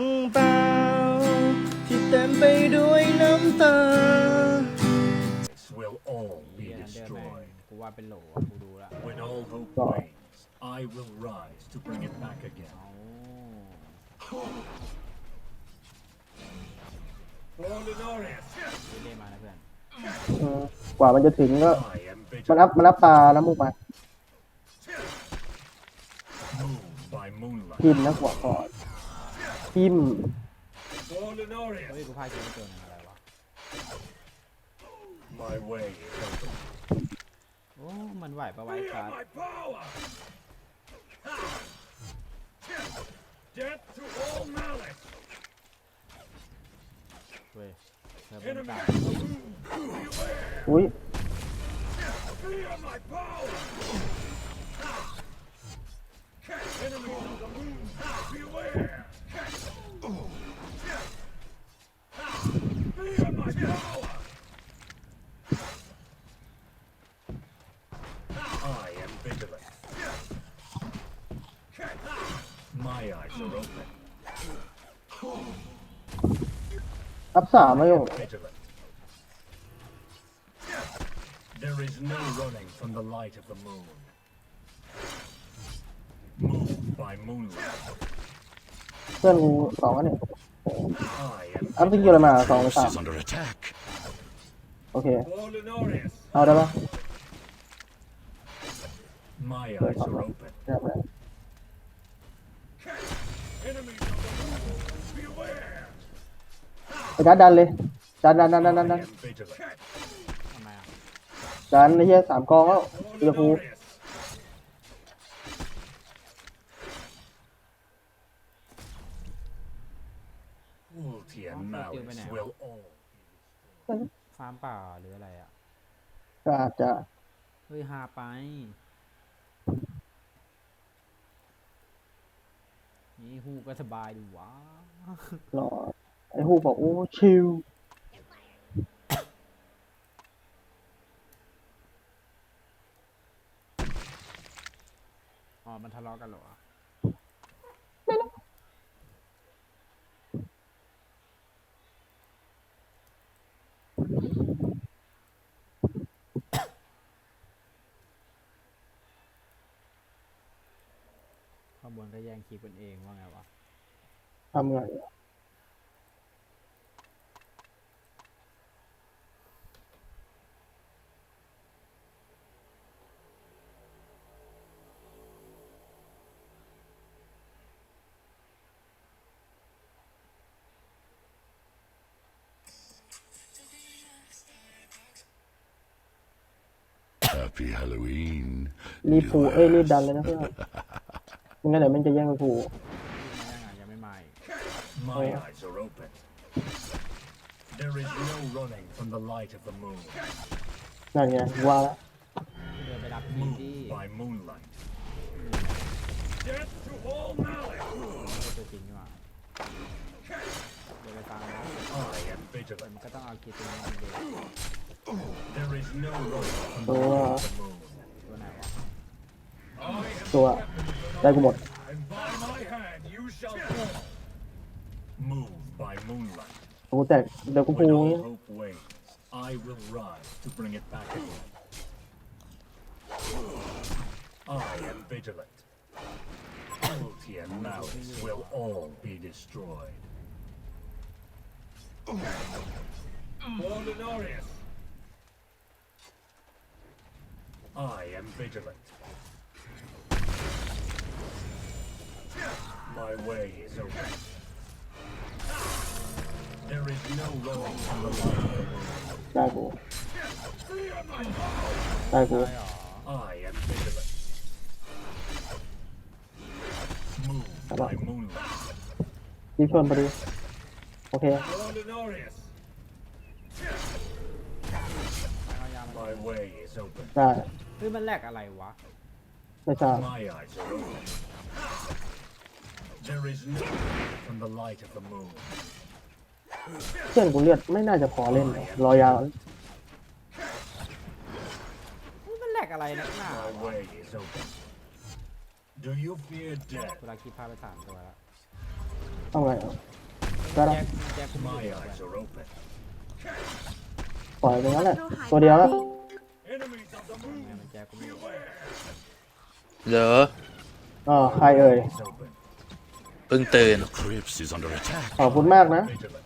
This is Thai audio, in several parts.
งเปล่าที่เต็มไปด้วยน้ำตา will all เฮี be ยนันเดอร์แมน destroyed. กูว่าเป็นโหลอะกูดูละ When all hope wanes, I will rise to bring it back again. เอา Ordinarius, เล่นๆมานะเพื่อนอืมกว่ามันจะถึงก็ I am มันอัพ vigilant. มันอัพตาน้ำมูกไป Move by moonlight. ทิมนะกว่าก่อน ทิมเฮ้ย Ordinarius, กูพาคิดไม่เจอหนึ่งอะไรวะ my way is open. โอ้ มันไหวปะไวะไอ้การ์ด my power! Death to all malice! เว้ยเธอเป็นการอุ้ย Fear my power! อัพสามไม่ยง Vigilant. There is no running from the light of the moon. Move by moonlight. เพื่อนกูสองอันเนี่ย I am อัพสกิลอะไรมาสองหรือสาม is under attack. โอเค Ordinarius. เอาได้ปะ My eyes are open. ได้ได้ ไปดันดันเลยดันดันดันดันดัน I ดัน am vigilant. ทำไมอะดันไอ้เหี้ยสามกองแล้วเรือพู Ordinarius. Cruelty and malice will all ฟาร์มป่าหรืออะไรอะ ก็อาจจะเฮ้ยฮาไป นี่ฮูก็สบายดีวะรอ ไอ้ฮูกบอกโอ้ชิลอ๋อ มันทะเลาะกันเหรอวะขบวนก็แย่งคีบกันเองว่าไงวะ ทำไง Happy Halloween. รีบพูเอ้ยรีบดันเลยนะเพื่อนไม่งั้นเดี๋ยวมันจะแย่งไปพูพูดมายังไงยังไม่มาอีก My eyes are open. There is no running from the light of the moon. นั่นไงว่าแล้วเดินไปรับคีบ Move ที่ by moonlight. Death to all malice. ตัวจริงนี่หว่าเดินไปฟังนะ I am vigilant. มันก็ต้องเอาคีบตัวนี้มาเด็ก There is no running from the ตัว light of the moon. ตัวไหนวะ ตัวได้กูหมด And by my hand you shall fall. Move by moonlight. กูแตกเดี๋ยวกูพู When อย่างงี้ all hope wanes, I will rise to bring it back again. I am vigilant. Cruelty and malice will all be destroyed. Ordinarius. I am vigilant. My way is open. There is no running from the light of the moon. ได้กูได้กูใช่หรอ I am vigilant. Move by moonlight. รีบชนพอดีโอเค Ordinarius. ไม่เอายามา My way is open. ได้ เฮ้ยมันแลกอะไรวะ ไม่ทราบ My eyes are open. There is no from the light of the moon. เพื่อนกูเลือดไม่น่าจะพอเล่นเลยรอยาวเฮ้ยมันแลกอะไรนักหนา My way is open. Do you fear death? เวลาคิดพาไปสามตัวแล้วต้องไงอะก็ได้แจ็คแจ็คกูไม่ My อยู่ eyes are open. ปล่อยไปงั้นแหละตัวเดียวแล้ว เหรออ๋อใครเอ่ย Is open. เพิ่งตื่น The crypt is under attack. ขอบคุณมากนะ Vigilant.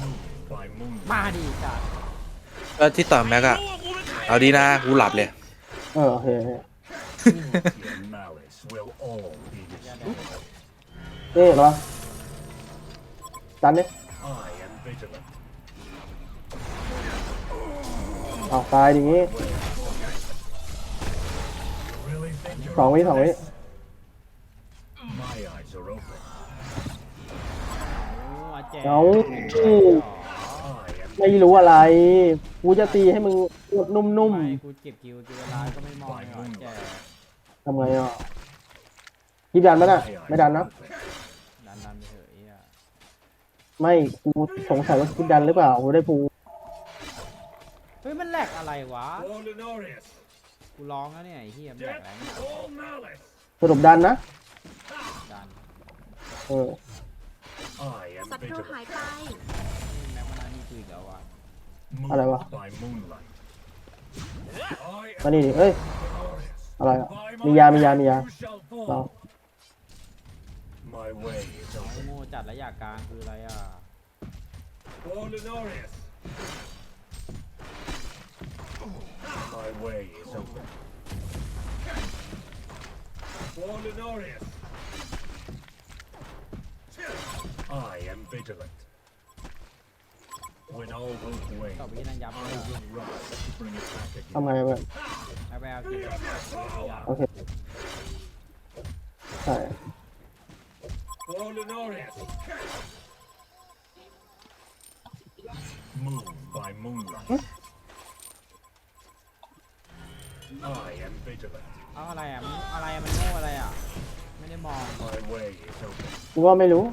Move by moonlight. มาดิจ้ะก็ที่ต่อแม็กอะเอาดีนะกูหลับเลย เออโอเคโอเค Cruelty and malice will all be destroyed. เอ๊ะเหรอดันดิ I am vigilant. เอาตายอย่างงี้ Really think you're สองวิสองวิ My eyes are open. โอ้อาแจ็คเอา I am ไม่รู้อะไร กูจะตีให้มึงกดนุ่มไม่กูเก็บคิวเจอเวลาก็ไม่มองเลยว่ะแจ็คๆทำไงอะคิดดันไหมน่ะ my eyes ไม่ดันนะ are open. ดันดันไปเถอะไอ้เหี้ยไม่ กูสงสัยว่าคิดดันหรือเปล่ากูได้ปู เฮ้ยมันแหลกอะไรวะ For Lenorius, กูร้องแล้วเนี่ยไอ้เหี้ยมันแหลก death แรง to all malice. สรุปดันนะ ดันเออ I am ศัตรูหาย vigilant. ไปแม็กมานานี่กูอีกแล้วว่ะ Move อะไรวะ? by moonlight. I มา am นี่ดิเอ้ย Lenorius. อะไรอะ By มี my ยา มียา มียา you shall เรา fall. My way is ไอ้ open. โง่จัดระยะกลางคืออะไรอะ For Lenorius. My way is open. For Lenorius. I am vigilant. When all hope ตอบ wanes, ไปที่นั่นยับ I เลย will rise to bring it back ทำ again. ไงเพื่อนไม่ไปเอาคิวโอเค ใช่ For Lenorius. Move by moonlight. I am vigilant. เอาอะไรอะมันอะไรอะมันโง่อะไรอะ ไม่ได้มอง My way is open. กูก็ไม่รู้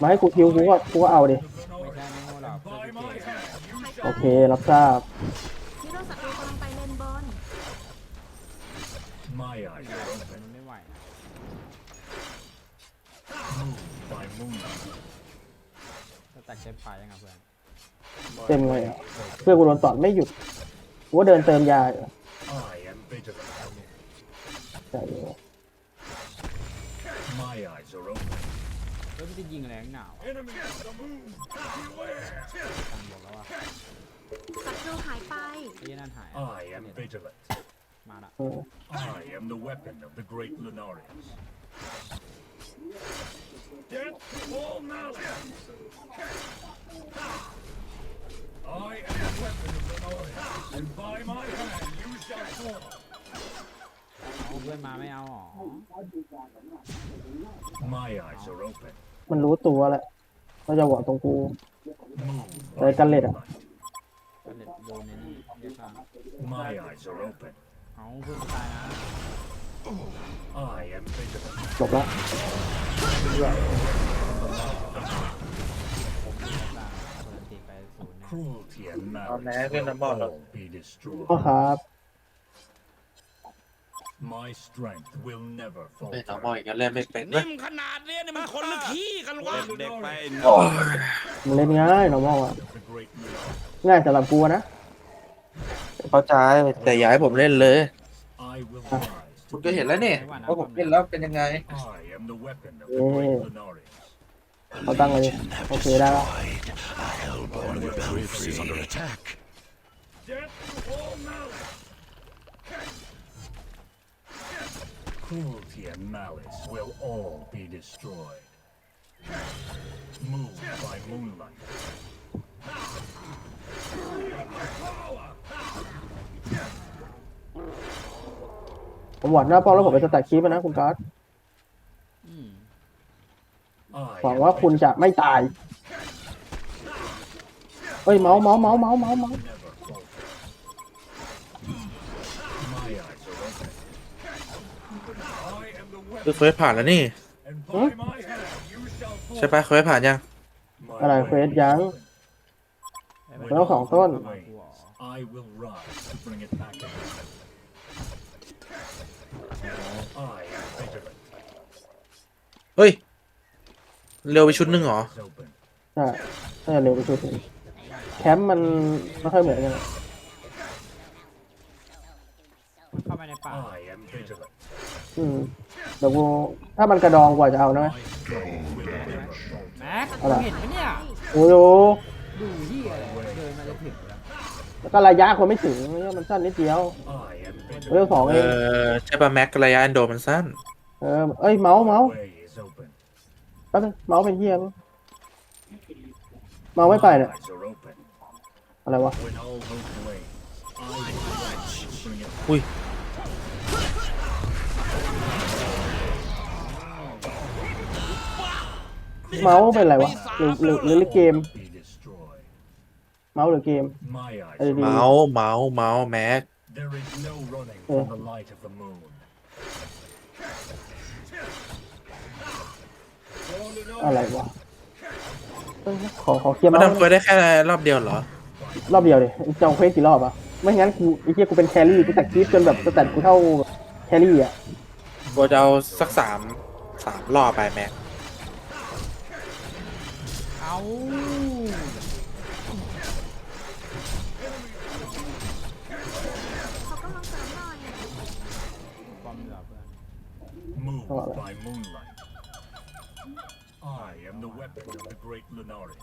มาให้กูคิวกูก็กูก็เอาดิ ไม่ใช่ไม่โง่หรอกเพื่อน By กู my เก่ง hand, you โอ shall เค รับทราบ ฮีโร่ศัตรูกำลังไปเลนบน My eyes are มัน open. ไม่ไหวนะ Move by moonlight. จะแตกเต็มไฟยังไงเพื่อน My เต็มเลย way อะ is open. เพื่อนกูโดนตอดไม่หยุด กูก็เดินเติมยาอยู่ I am vigilant. ใช่อยู่ My eyes are open. เฮ้ยมันจะยิงอะไรนักหนาว Enemy of the moon. Beware. กันบอกแล้วว่าศัตรูหายไป ไอ้นั่นหาย I am vigilant. มาละ เออ I am the weapon of the great Lenorians. Death to all malice. I am the weapon of Lenorians, and by my hand you shall fall. เอาเพื่อนมาไม่เอาหรอ My eyes are open. มันรู้ตัวแหละว่าจะหวังตรงกู Move Tại căn liệt à? moonlight. ก็เลยโดนในนี่เรียกว่า My eyes are open. เอาเพื่อนกูตายนะ I am vigilant. จบละ Cruelty and Ờ, mẹ, malice cái will nó bỏ rồi. all be destroyed. ก็ครับ My strength will never ไม่ต้อง falter. บอกอีกแล้วเล่นไม่เป็นเว้ยนิ่มขนาดเนี้ยนี่มันคนละขี้กันวะ เด็กไปมันเล่นง่ายเรามองอะ The great Lenorians. ง่ายสำหรับกูนะ เข้าใจแต่อย่าให้ผมเล่นเลย I will rise คุณ to ก็ be เห็นแล้วนี่ว่าผมเล่นแล้วเป็นยังไง I am the weapon of the Yeah. great Lenorians. เขาตั้งเลยโอเคได้แล้ว Hellborn, the crypt is under attack. Death to all malice. Cruelty and malice will all be destroyed. Move by moonlight. ผมหวังหน้าป้อมแล้วผมไปสแต็กคีปนะคุณการ์ดอืม I หวัง am ว่าคุณ vigilant. จะไม่ตาย เฮ้ยเมาส์เมาส์เมาส์เมาส์เมาส์เมาส์ Never falter. My eyes are open. I am the คือ weapon, เควสผ่านแล้วนี่ and by my hand you shall fall. ใช่ปะเควสผ่านยัง My อะไร way เควส is ยัง open. แล้วสองต้นมากูเหรอ I will rise to bring it back again. I am vigilant. เฮ้ย เร็วไปชุดหนึงเหรอ is open. ใช่น่าจะเร็วไปชุดหนึง แคมป์มันไม่ค่อยเหมือนกันเข้าไปในป่า I am vigilant. อืมเดี๋ยวกูถ้ามันกระดองกว่าจะเอานะแม็กอะไรเห็นไหมเนี่ยโอ้โหดูที่อะไรเดินมาจะถึงแล้วแล้วก็ระยะคนไม่ถึงเนี่ยมันสั้นนิดเดียว I am เรื่อง vigilant. สองเอเอง อใช่ป่ะแม็กระยะอันโดมันสั้น เออ เอ้ย เมาส์เมาส์ Way is open. แป๊บนึงเมาส์เป็นเฮียมั้งเมาส์ไม่ไปเนี่ย Eyes are open. อะไรวะ When all hope wanes, I will rise to bring it อุ้ยเมาส์เป็นอะไรวะหรือหรือหรือเกม be destroyed. เมาส์หรือเกม My eyes เออ are ดีเมาส์เมาส์เมาส์แม็ก There is no running Oh. from the light of the moon. อะไรวะเอ้ยขอขอเคลียร์มันเมาส์ทำเควสได้แค่รอบเดียวเหรอ รอบเดียวดิจองเควสกี่รอบอะไม่งั้นกูไอ้เหี้ยกูเป็นแครี่กูแต่คลิปจนแบบสแตทกูเท่าแครี่อะกูจะเอาสักสามสามรอบไปแม็กเอาเขากำลังเสริมหน่อยบอมเหลือเพื่อน Moved Oh, by moonlight. I am the weapon of the great Lunarians.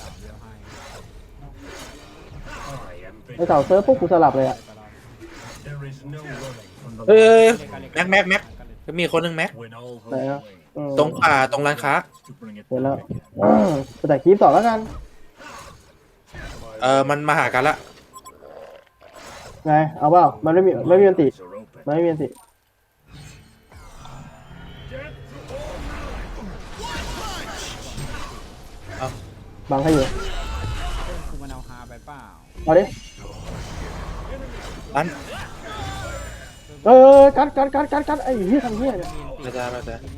สามเดียวให้ I am ไอ้เสา vigilant. เซิร์ฟพวกกูสลับเลยอะไปรอด There is no running from the เอ้ย light แม็กแม็กแม็กก็มีคนหนึ่งแม็ก when all ไหน hope อะ wanes. อืมตรงป่าตรงร้านค้า To bring it เห็นแล้ว back again. อืมสแตทคลิปต่อแล้วกัน เออมันมาหากันละไง เอาเปล่า มันไม่มีไม่มีอันติ Eyes are open. มันไม่มีอันติบังให้อยู่ เปล่าเอาดิร้านเออกัดกัดกัดกัดกัดไอ้เหี้ยทำเหี้ยเนี่ยไม่ได้ไม่ได้ที่เนี่ย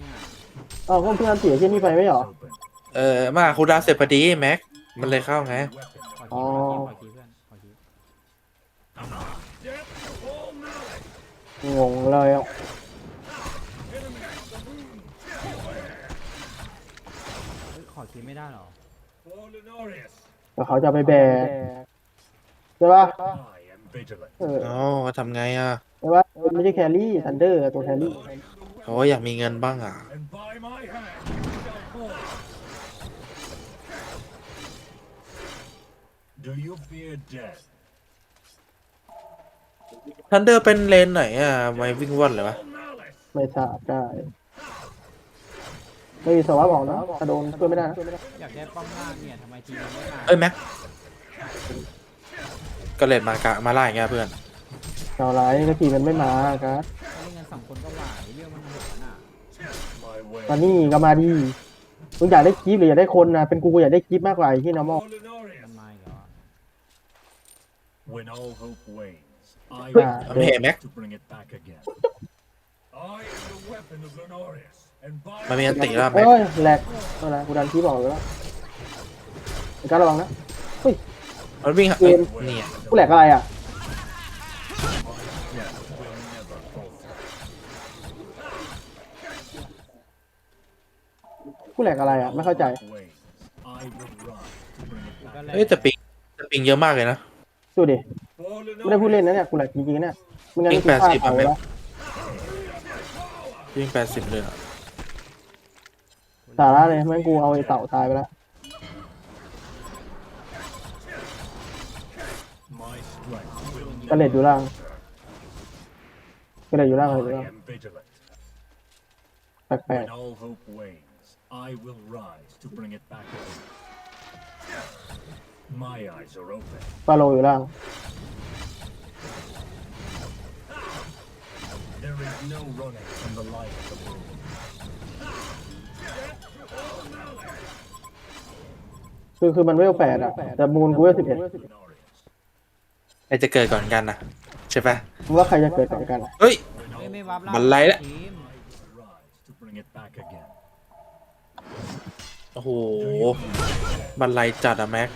เอ้าก็เพื่อนเสียเหี้ยนี่ไปไม่เหรอ Open. เออมาหาคุณดาวเสร็จพอดีแม็ก มันเลยเข้าไง Weapon. ขออ๋อคีขอคีเพื่อนขอคีงงเลยอะเฮ้ยขอคีไม่ได้หรอ For Lunarius. แต่เขาจะเอาไปแบกใช่ปะ I am vigilant. เออเอ้าก็ทำไงอะใช่ปะไม่ใช่แครี่ทันเดอร์ตัวแครี่เขาก็อยากมีเงินบ้างอะ And by my hand you shall fall. Do you fear death? ทันเดอร์เป็นเลนไหนอะไม่วิ่งว่อนเลยวะ Malice. ไม่ทราบได้ไม่มีสวะบอกนะถ้าโดนช่วยไม่ได้นะอยากได้ป้อมล่างเนี่ยทำไมทีมมันไม่มาเอ้ยแม็ก ก็เลนมากะมาไล่อย่างเงี้ยเพื่อนชาวร้ายก็ทีมันไม่มาครับถ้าเล่นกันสองคนก็ไหวเรื่องมันหมดน่ะ My way. มานี่ก็มาดีมึงอยากได้คลิปหรืออยากได้คนนะเป็นกูกูอยากได้คลิปมากกว่าไอ้ที่ normal For Lunarius. มันมาอีกแล้วอะ When all hope wanes, I Quick. will I'm here, Mac. to bring it back again. I am the weapon of Lunarius. And by มันมีอันติแล้วแม็ก เอ้ยแหลกเวลากูดันคลิปบอกเลยแล้วไอ้การระวังนะ มันวิ่งหาเกมเอ้ยเนี่ยกูแหลกอะไรอะ death will never falter. กูแหลกอะไรอะ ไม่เข้าใจ Wanes, I will rise to bring it ก็ back. เลยเฮ้ยแต่ปิงแต่ปิงเยอะมากเลยนะ ดูดิ For ไม่ได้พูดเล่น Lunarius. นะเนี่ย กูแหลกจริงๆเนี่ยมึงงั้นอีกูกพลาด80เอาอะแม่แล้ววิ่งแปดสิบเลยอะสาระเลยแม่งกูเอาไอ้เต่าตายไปแล้ว กระเด็ดอยู่ล่างกระเด็ดอยู่ล่างเลยอยู่ I ล่าง am vigilant. แปลก When all hope wanes, I will rise to bring it back again. My eyes are open. ๆฟาโลอยู่ล่าง There is no running from the light of the moon. คือคือมันเวลแปดอะแต่มูลกูเวลสิบเอ็ด Lunarius. ไอจะเกิดก่อนกันนะใช่ปะมึงว่าใครจะเกิดก่อนกันอะเฮ้ย เฮ้ยไม่วับล่างบันไลละ ทีม Rise to bring it back again. โอ้โหบันไลจัดอะแม็ก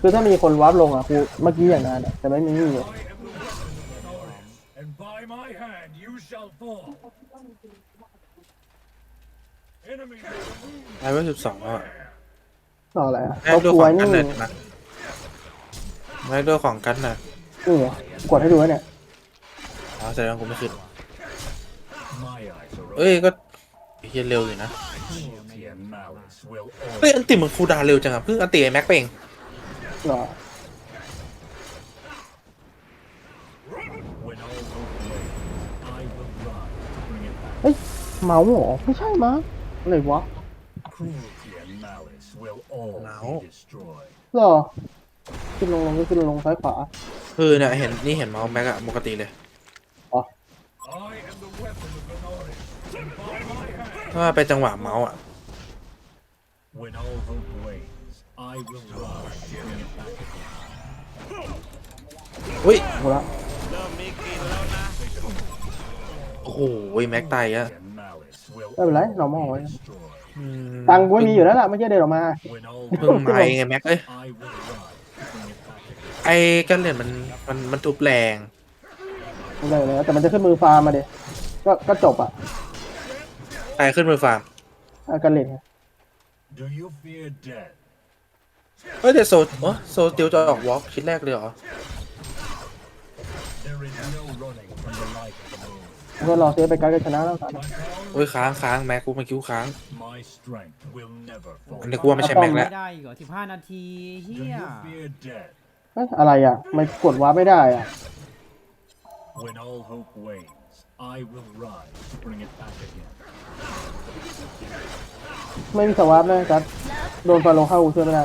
คือถ้ามีคนวาร์ปลงอะกูเมื่อกี้อย่างนั้นอะแต่ไม่มีนี่ไง I am the weapon of Lunarius, and by my hand you shall fall. ไลเวลสิบสองแล้วอะต่ออะไรอะแม่เขาด้วยกลัขวองกันี่นเลยนะ แม่ด้วยของกันนะนี่ไงกดให้ดูแล้วเนี่ยอ๋อแสดงว่ากูไม่ขึ้น My eyes are open. เอ้ยก็เฮียเร็วอยู่นะ Cruelty and malice will all เฮ้ยอันติมันคูลดาวน์เร็วจังอะเพิ่งอันติไอ้แม็กไปเองหรอ when all hope wanes, I will rise to bring it back. เฮ้ยเมาส์เหรอไม่ใช่มั้งอะไรวะ Cruelty and malice will all No. be destroyed. หรอ ขึ้นลงลงก็ขึ้นลงซ้ายขวา คือเนี่ยเห็นนี่เห็นเมาส์แม็กอะปกติเลย I am the weapon of the Norris, and by my hand, ถ้าเป็นจังหวะเมาส์อะ when all hope wanes, I will rise to bring it back again. อุ้ยกูละเริ่มมีกลิ่นแล้วนะโอ้โหแม็กตายอะ And malice will ไม่เป็นไร all เรามอง be ไว้ destroyed. อืมตังค์กูไม่มีอยู่แล้วล่ะไม่ใช่เดินออกมา When all เพิ่งมาเองไงแม็กเอ้ย I will rise to bring it back again. ไอ้กันเหรียญมันมันมันทุบแรง ไม่ได้เลยแต่มันจะขึ้นมือฟาร์มมาดิก็ก็จบอะใครขึ้นมือฟาร์มอากันเล่น Do you fear death? เฮ้ยแต่โซโอ้โซติวจะออกวอล์กชิ้นแรกเลยเหรอ There is no running from the light of the moon. ก็รอเซฟไปการก็ชนะแล้วกัน My power, โอ้ยค้างค้างแม็กกูมันคิ้วค้าง my strength will never อัน fall. นี้กูว่าไม่ใช่แม็กแล้ว ไม่ได้อีกเหรอสิบห้านาทีเฮี Do ย you fear death? เฮ้ยอะไรอะไม่กดวาร์ปไม่ได้อะ When all hope wanes, I will rise to bring it back again. ไม่มีสวาร์ปเลยกัดโดนฟาโลเข้ากูช่วยไม่ได้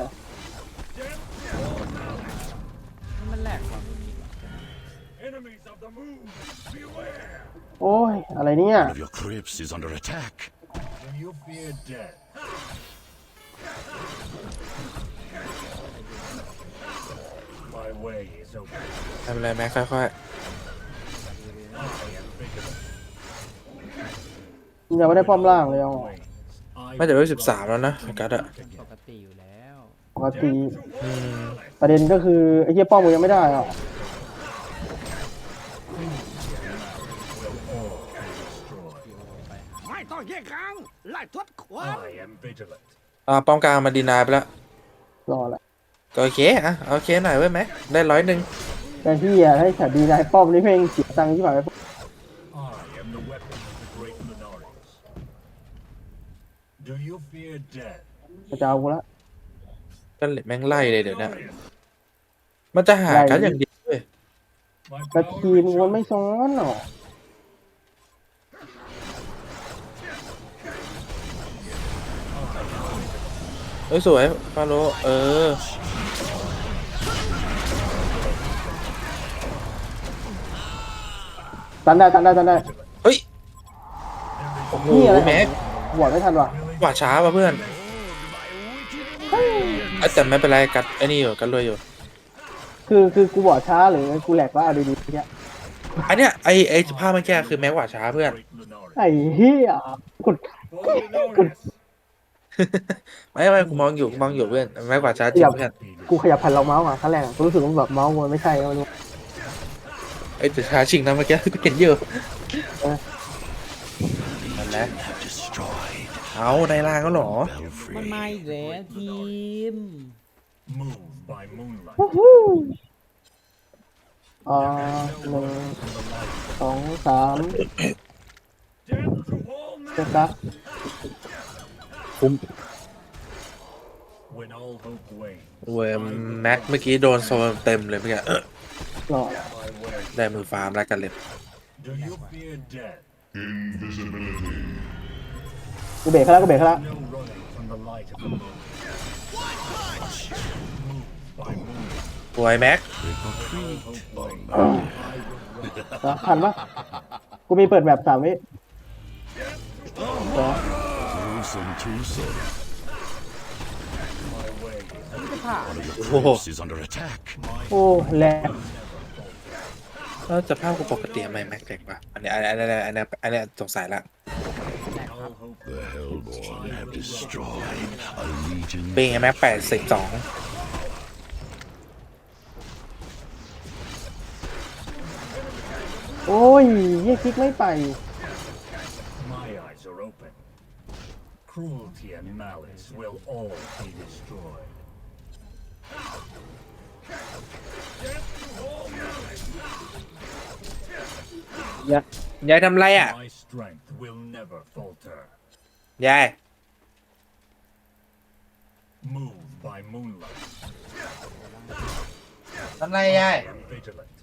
มันแหลกกว่ามึงอีกเหรอ Enemies of the moon, beware! โอ้ย อะไรเนี่ย One of your crypts is under attack. Do you fear death? Way is open. ไม่เป็นไรแม็กค่อย I am vigilant. ยังไม่ได้ป้อมล่างเลยอะ Wanes, I ๆไม่แต่ว่าสิบสามแล้วนะกัดอะปกติอยู่แล้ว ปกติอืมประเด็นก็คือไอ้เหี้ยป้อมมึงยังไม่ได้อะ destroy. ไม่ต้องแยกครั้งไล่ทดขวาน I am vigilant. อ่าป้อมกลางมาดีนายไปแล้วรอแหละ ก็โอเคอะโอเคหน่อยเว้ยแม็กได้ร้อยหนึ่งแต่ที่อะให้ฉันดีนายป้อมนี่เพ่งเสียตังค์ที่ผ่านไป I am the weapon of the great Lunaris. Do you fear death? จะเอากูละกันเหล็กแม่งไล่เลยเดี๋ยวเนี้มันจะหากันอย่างเดียวเว้ย My แต่ power ทีมมันไม่ซ้อนหรอเฮ้ยสวยฟาโลเออ ตันได้ตันได้ตันได้เฮ้ย โอ้โหนี่อะไรแม็กหัวไม่ทันว่ะกว่าช้าป่ะเพื่อนเอ้ยแต่ไม่เป็นไรกัดไอ้นี่อยู่กันรวยอยู่ คือคือกูบอกช้าหรือกูแหลกว่าเอาดีๆเนี่ยอันเนี้ยไอไอภาพเมื่อกี้คือแม็กกว่าช้าเพื่อน great Lunaris. ไอ้เหี้ยกด For Lunaris. ไม่ไม่กูมองอยู่กูมองอยู่เพื่อนแม็กกว่าช้าจริงเพื่อนกูขยับแผ่นรองเมาส์อะครั้งแรกอะกูรู้สึกว่าแบบเมาส์มันไม่ใช่แล้วมัน ไอ้แต่ช้าชิงนะเมื่อกี้กูเห็นอยู่เออนั่นแหละ Have destroyed เอาในล่างก็หรอ มัน Belfry. มาอีกแล้วทีม Move by moonlight. อ่าหนึ่งสองสาม Death to all เจ็ด men. ครับคุ้ม When all hope wanes, เว้ยแม็กเมื่อกี้โดนโซนเต็มเลยเมื่อกี้เออ รอ my way. ได้มือฟาร์มแล้วกันเลย Do you fear death? กูเบรกเขาแล้วกูเบรกเขาแล้ว No running from the light of the moon. Move by moonlight. สวยแม็ก Hope wanes. นะทันปะกูมีเปิดแบบสามวิสอง Gruesome twosome. My way is One of your Whoa. crypts is under attack. โอ้แหลก แล้วจะภาพกูปกติทำไมแม็กเด็กวะอันนี้อันนี้อันนี้อันนี้อันนี้สงสัยละ all hope. The Hellborn have destroyed a legion เป็นไงแม็กแปดสิบสองโอ้ยยี่คลิกไม่ไป My eyes are open. Cruelty and malice will all be destroyed. ยายยายทำไรอะ My strength will never falter. ยาย Move by moonlight. ทำไรยาย I am vigilant.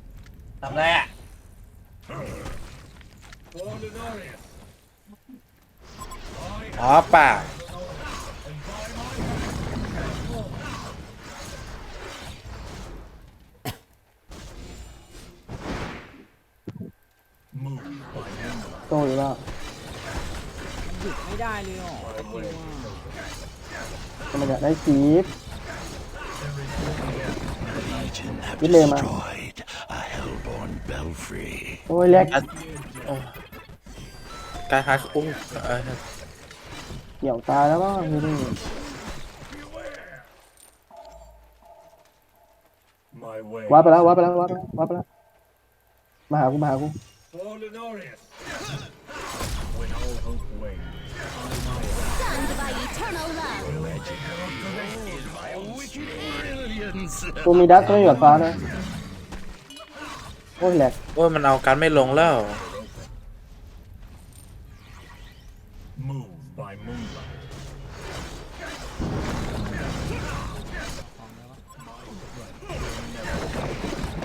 ทำไรอะ Ordinarius. อ๋อป่า Move โตอยู่แล้วหยุดไม่ได้เลยอ๋อจริงว่ามันอยากได้คีฟ Legion have Cái lề mà. destroyed a hellborn belfry. โอ้ยแลกโอ้การหาอุ้งเออเกี่ยวตายแล้วก็คือนี่ My way. วัดไปแล้ววัดไปแล้ววัดไปแล้ววัดไปแล้วมาหากูมาหากู Ordinarius. When all hope wanes, Stunned by eternal love กูมีดักก็ไม่หยดฟ้านะโอ้ยแหลกโอ้ยมันเอาการไม่ลงแล้ว move by moonlight.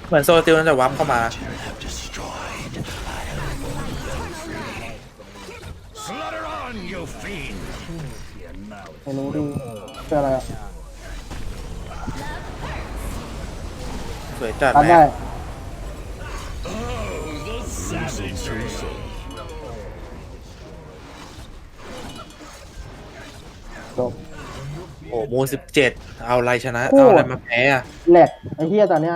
เหมือนโซติลนั่นจะวับเข้ามา ไม่รู้ดิเป็นอะไรอะสวยจัดตันแม่ได้ จบ โอ้มูสิบเจ็ดเอาอะไรชนะเอาอะไรมาแพ้อะแหลกไอ้เหี้ยตอนเนี้ย